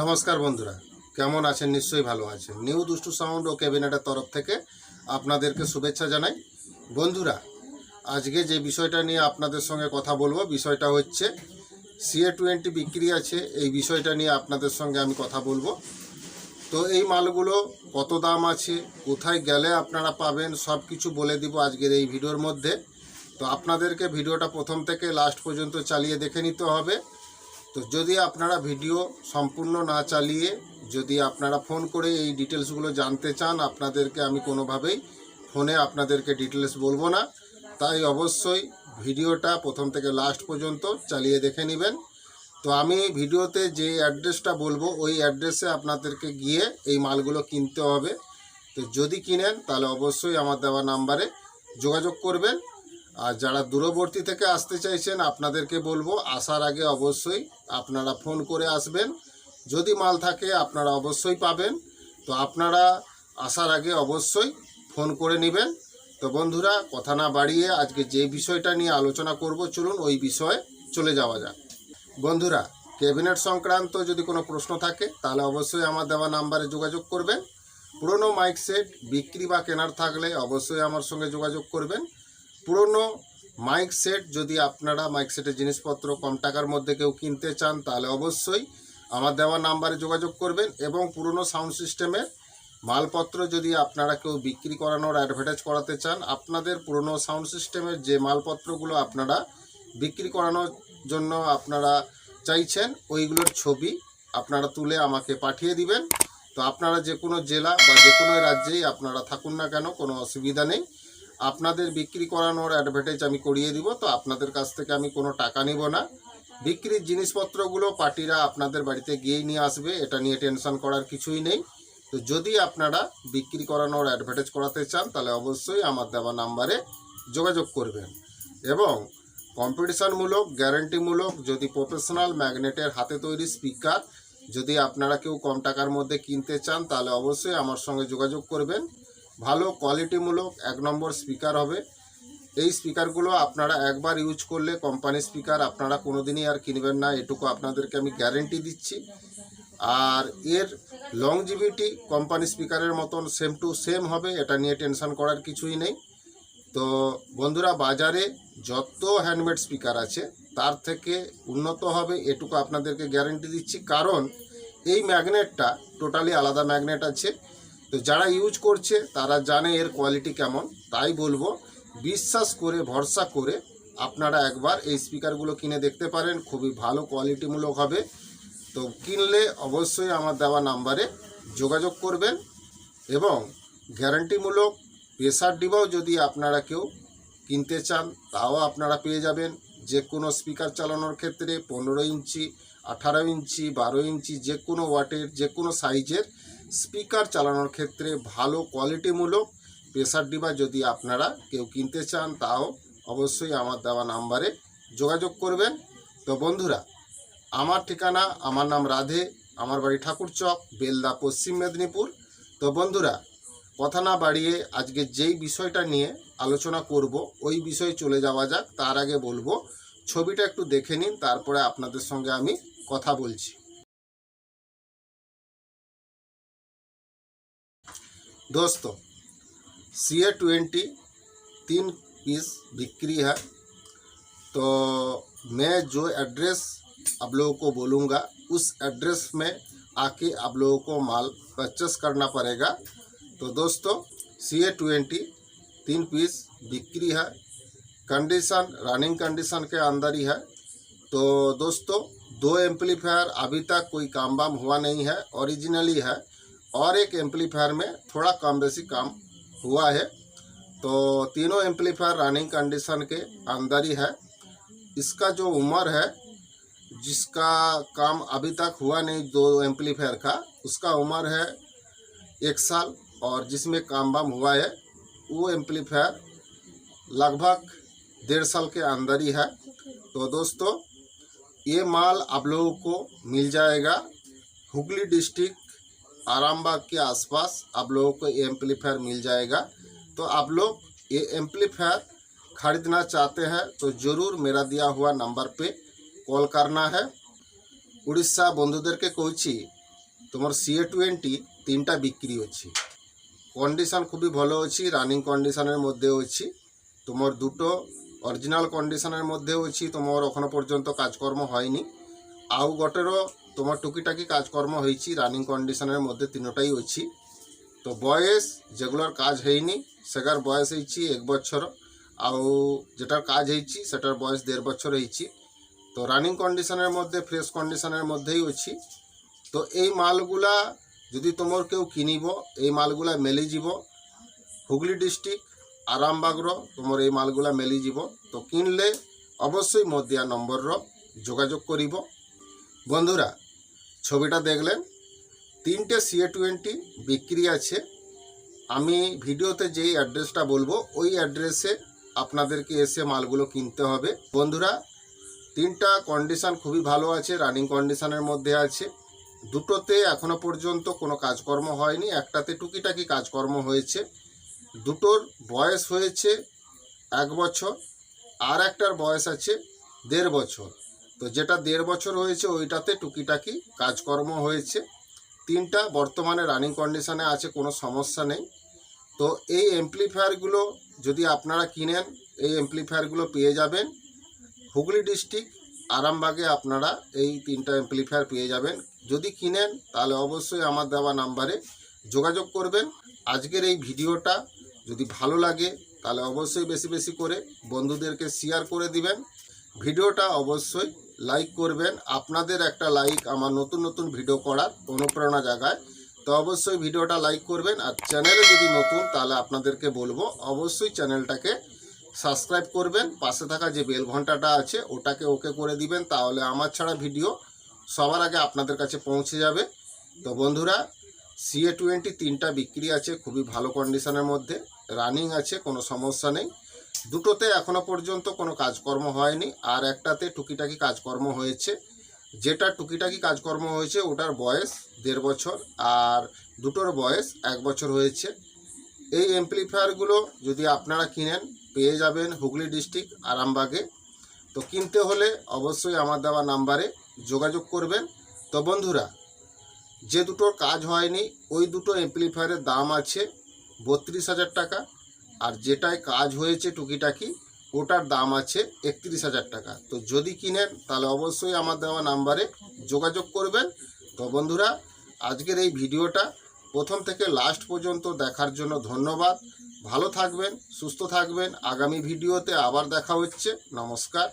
নমস্কার বন্ধুরা, কেমন আছেন? নিশ্চয়ই ভালো আছেন। নিউ দুষ্টু সাউন্ড ও ক্যাবিনেটের তরফ থেকে আপনাদেরকে শুভেচ্ছা জানাই। বন্ধুরা, আজকে যে বিষয়টা নিয়ে আপনাদের সঙ্গে কথা বলব, বিষয়টা হচ্ছে সিএ টোয়েন্টি বিক্রি আছে। এই বিষয়টা নিয়ে আপনাদের সঙ্গে আমি কথা বলব। তো এই মালগুলো কত দাম আছে, কোথায় গেলে আপনারা পাবেন সব কিছু বলে দিব আজকের এই ভিডিওর মধ্যে। তো আপনাদেরকে ভিডিওটা প্রথম থেকে লাস্ট পর্যন্ত চালিয়ে দেখে নিতে হবে। তো যদি আপনারা ভিডিও সম্পূর্ণ না চালিয়ে যদি আপনারা ফোন করে এই ডিটেলসগুলো জানতে চান, আপনাদেরকে আমি কোনোভাবেই ফোনে আপনাদেরকে ডিটেলস বলব না। তাই অবশ্যই ভিডিওটা প্রথম থেকে লাস্ট পর্যন্ত চালিয়ে দেখে নেবেন। তো আমি ভিডিওতে যে অ্যাড্রেসটা বলব, ওই অ্যাড্রেসে আপনাদেরকে গিয়ে এই মালগুলো কিনতে হবে। তো যদি কিনেন, তাহলে অবশ্যই আমার দেওয়া নাম্বারে যোগাযোগ করবেন। আর যারা দূরবর্তী থেকে আসতে চাইছেন, আপনাদেরকে বলব, আসার আগে অবশ্যই আপনারা ফোন করে আসবেন। যদি মাল থাকে, আপনারা অবশ্যই পাবেন। তো আপনারা আসার আগে অবশ্যই ফোন করে নেবেন। তো বন্ধুরা, কথা না বাড়িয়ে আজকে যে বিষয়টা নিয়ে আলোচনা করব, চলুন ওই বিষয়ে চলে যাওয়া যাক। বন্ধুরা, ক্যাবিনেট সংক্রান্ত যদি কোনো প্রশ্ন থাকে, তাহলে অবশ্যই আমার দেওয়া নাম্বারে যোগাযোগ করবেন। পুরনো মাইক সেট, বিক্রি বা কেনার থাকলে অবশ্যই আমার সঙ্গে যোগাযোগ করবেন। পুরনো মাইক সেট যদি আপনারা মাইক সেটের জিনিসপত্র কম টাকার মধ্যে কেউ কিনতে চান, তাহলে অবশ্যই আমার দেওয়া নাম্বারে যোগাযোগ করবেন এবং পুরনো সাউন্ড সিস্টেমের মালপত্র যদি আপনারা কেউ বিক্রি করানোর অ্যাডভার্টাইজ করাতে চান, আপনাদের পুরনো সাউন্ড সিস্টেমের যে মালপত্রগুলো আপনারা বিক্রি করানোর জন্য আপনারা চাইছেন, ওইগুলোর ছবি আপনারা তুলে আমাকে পাঠিয়ে দিবেন। তো আপনারা যে কোনো জেলা বা যে কোনো রাজ্যেই আপনারা থাকুন না কেন, কোনো অসুবিধা নেই। আপনাদের বিক্রি করানোর অ্যাডভার্টাইজ আমি করিয়ে দিব, তো আপনাদের কাছ থেকে আমি কোনো টাকা নিব না। বিক্রির জিনিসপত্রগুলো পার্টিরা আপনাদের বাড়িতে গিয়েই নিয়ে আসবে, এটা নিয়ে টেনশন করার কিছুই নেই। তো যদি আপনারা বিক্রি করানোর অ্যাডভার্টাইজ করাতে চান, তাহলে অবশ্যই আমার দেওয়া নাম্বারে যোগাযোগ করবেন। এবং কম্পিটিশনমূলক গ্যারেন্টিমূলক যদি প্রফেশনাল ম্যাগনেটের হাতে তৈরি স্পিকার যদি আপনারা কেউ কম টাকার মধ্যে কিনতে চান, তাহলে অবশ্যই আমার সঙ্গে যোগাযোগ করবেন। ভালো কোয়ালিটিমূলক এক নম্বর স্পিকার হবে। এই স্পিকারগুলো আপনারা একবার ইউজ করলে কোম্পানি স্পিকার আপনারা কোনো দিনই আর কিনবেন না, এটুকু আপনাদেরকে আমি গ্যারেন্টি দিচ্ছি। আর এর লংজিভিটি কোম্পানি স্পিকারের মতন সেম টু সেম হবে, এটা নিয়ে টেনশন করার কিছুই নেই। তো বন্ধুরা, বাজারে যত হ্যান্ডমেড স্পিকার আছে, তার থেকে উন্নত হবে, এটুকু আপনাদেরকে গ্যারেন্টি দিচ্ছি। কারণ এই ম্যাগনেটটা টোটালি আলাদা ম্যাগনেট আছে। তো যারা ইউজ করছে, তারা জানে এর কোয়ালিটি কেমন। তাই বলব, বিশ্বাস করে, ভরসা করে আপনারা একবার এই স্পিকারগুলো কিনে দেখতে পারেন। খুবই ভালো কোয়ালিটিমূলক হবে। তো কিনলে অবশ্যই আমার দেওয়া নাম্বারে যোগাযোগ করবেন এবং গ্যারান্টিমূলক প্রেসার ডিবাও যদি আপনারা কেউ কিনতে চান, তাও আপনারা পেয়ে যাবেন। যে কোনো স্পিকার চালানোর ক্ষেত্রে পনেরো ইঞ্চি, আঠারো ইঞ্চি, বারো ইঞ্চি যে কোনো ওয়াটের যে কোনো সাইজের স্পিকার চালানোর ক্ষেত্রে ভালো কোয়ালিটিমূলক প্রেসার ডিবা যদি আপনারা কেউ কিনতে চান, তাও অবশ্যই আমার দেওয়া নাম্বারে যোগাযোগ করবেন। তো বন্ধুরা, আমার ঠিকানা, আমার নাম রাধে, আমার বাড়ি ঠাকুরচক, বেলদা, পশ্চিম মেদিনীপুর। তো বন্ধুরা কথা না বাড়িয়ে আজকে যেই বিষয়টা নিয়ে আলোচনা করব ওই বিষয়ে চলে যাওয়া যাক তার আগে বলবো ছবিটা একটু দেখে নিন তারপরে আপনাদের সঙ্গে আমি কথা বলছি दोस्तों सी ए ट्वेंटी तीन पीस बिक्री है तो मैं जो एड्रेस आप लोगों को बोलूँगा उस एड्रेस में आके आप लोगों को माल परचेस करना पड़ेगा तो दोस्तों सी ए ट्वेंटी तीन पीस बिक्री है। कंडीशन रनिंग कंडीशन के अंदर ही है। तो दोस्तों, दो एम्पलीफायर अभी तक कोई काम वाम हुआ नहीं है ओरिजिनली है, और एक एम्पलीफायर में थोड़ा कम बेसी काम हुआ है। तो तीनों एम्पलीफायर रनिंग कंडीशन के अंदर ही है। इसका जो उम्र है, जिसका काम अभी तक हुआ नहीं, दो एम्पलीफायर का, उसका उम्र है एक साल। और जिसमें काम वाम हुआ है वो एम्पलीफायर लगभग डेढ़ साल के अंदर ही है तो दोस्तों ये माल आप लोगों को मिल जाएगा हुगली डिस्ट्रिक्ट आरामबाग के आसपास आप लोगों को ये एम्पलीफायर मिल जाएगा तो आप लोग ये एम्पलीफायर खरीदना चाहते हैं तो ज़रूर मेरा दिया हुआ नंबर पे কল करना है উড়িষ্যা বন্ধুদেরকে কইছি তোমার সিএ টোয়েন্টি তিনটা বিক্রি হচ্ছে কন্ডিশান খুবই ভালো আছে রানিং কন্ডিশানের মধ্যে আছে তোমার দুটো অরিজিনাল কন্ডিশনের মধ্যে আছে তোমার এখনও পর্যন্ত কাজকর্ম হয়নি। আউ গোটেরও তোমার টুকিটাকি কাজকর্ম হয়েছি রানিং কন্ডিশনের মধ্যে তিনোটাই আছে তো বয়স, যেগুলোর কাজ হয়নি, সেগার বয়স হয়েছি এক বছর। আউ যেটার কাজ হয়েছি, সেটার বয়স দেড় বছর হয়েছি। তো রানিং কন্ডিশনের মধ্যে ফ্রেশ কন্ডিশনের মধ্যেই আছে তো এই মালগুলা যদি তোমার কেউ কিনিব, এই মালগুলা মেলি যাব হুগলি ডিস্ট্রিক্ট আরামবাগর তোমার এই মালগুলা মেলি যাব তো কিনলে অবশ্যই মো দেওয়া নম্বরর যোগাযোগ করিব। বন্ধুরা, ছবিটা দেখলেন, তিনটে সিএ টোয়েন্টি বিক্রি আছে। আমি ভিডিওতে যেই অ্যাড্রেসটা বলব, ওই অ্যাড্রেসে আপনাদেরকে এসে মালগুলো কিনতে হবে। বন্ধুরা, তিনটা কন্ডিশান খুবই ভালো আছে রানিং কন্ডিশানের মধ্যে আছে। দুটোতে এখনও পর্যন্ত কোনো কাজকর্ম হয়নি, একটাতে টুকিটাকি কাজকর্ম হয়েছে। দুটোর বয়স হয়েছে এক বছর, আর একটার বয়স আছে দেড় বছর। তো যেটা দেড় বছর হয়েছে, ওইটাতে টুকিটাকি কাজকর্ম হয়েছে। তিনটা বর্তমানে রানিং কন্ডিশনে আছে, কোনো সমস্যা নেই। তো এই এমপ্লিফায়ারগুলো যদি আপনারা কিনেন, এই এমপ্লিফায়ারগুলো পেয়ে যাবেন। হুগলি ডিস্ট্রিক্ট আরামবাগে আপনারা এই তিনটা এমপ্লিফায়ার পেয়ে যাবেন। যদি কিনেন, তাহলে অবশ্যই আমার দেওয়া নাম্বারে যোগাযোগ করবেন। আজকের এই ভিডিওটা যদি ভালো লাগে, তাহলে অবশ্যই বেশি বেশি করে বন্ধুদেরকে শেয়ার করে দিবেন। ভিডিওটা অবশ্যই লাইক করবেন। আপনাদের একটা লাইক আমার নতুন নতুন ভিডিও করার অনুপ্রেরণা জাগায়। তো অবশ্যই ভিডিওটা লাইক করবেন। আর চ্যানেলে যদি নতুন, তাহলে আপনাদেরকে বলব, অবশ্যই চ্যানেলটাকে সাবস্ক্রাইব করবেন, পাশে থাকা যে বেল ঘন্টাটা আছে, ওটাকে ওকে করে দিবেন, তাহলে আমার ছাড়া ভিডিও সবার আগে আপনাদের কাছে পৌঁছে যাবে। তো বন্ধুরা সিএ টোয়েন্টি তিনটা বিক্রি আছে, খুবই ভালো কন্ডিশনের মধ্যে রানিং আছে, কোনো সমস্যা নেই। দুটোতে এখনও পর্যন্ত কোনো কাজকর্ম হয়নি, আর একটাতে টুকিটাকি কাজকর্ম হয়েছে। যেটা টুকিটাকি কাজকর্ম হয়েছে, ওটার বয়স দেড় বছর, আর দুটোর বয়স এক বছর হয়েছে। এই এমপ্লিফায়ারগুলো যদি আপনারা কিনেন পেয়ে যাবেন হুগলি ডিস্ট্রিক্ট আরামবাগে। তো কিনতে হলে অবশ্যই আমার দেওয়া নাম্বারে যোগাযোগ করবেন। তো বন্ধুরা, যে দুটোর কাজ হয়নি, ওই দুটো এমপ্লিফায়ারের দাম আছে বত্রিশ হাজার টাকা আর যেটায় কাজ হয়েছে টুকিটাকি, ওটার দাম আছে একত্রিশ হাজার টাকা। তো যদি কিনেন, তাহলে অবশ্যই আমার দেওয়া নাম্বারে যোগাযোগ করবেন। তো বন্ধুরা, আজকের এই ভিডিওটা প্রথম থেকে লাস্ট পর্যন্ত দেখার জন্য ধন্যবাদ। ভালো থাকবেন সুস্থ থাকবেন। আগামী ভিডিওতে আবার দেখা হচ্ছে। নমস্কার।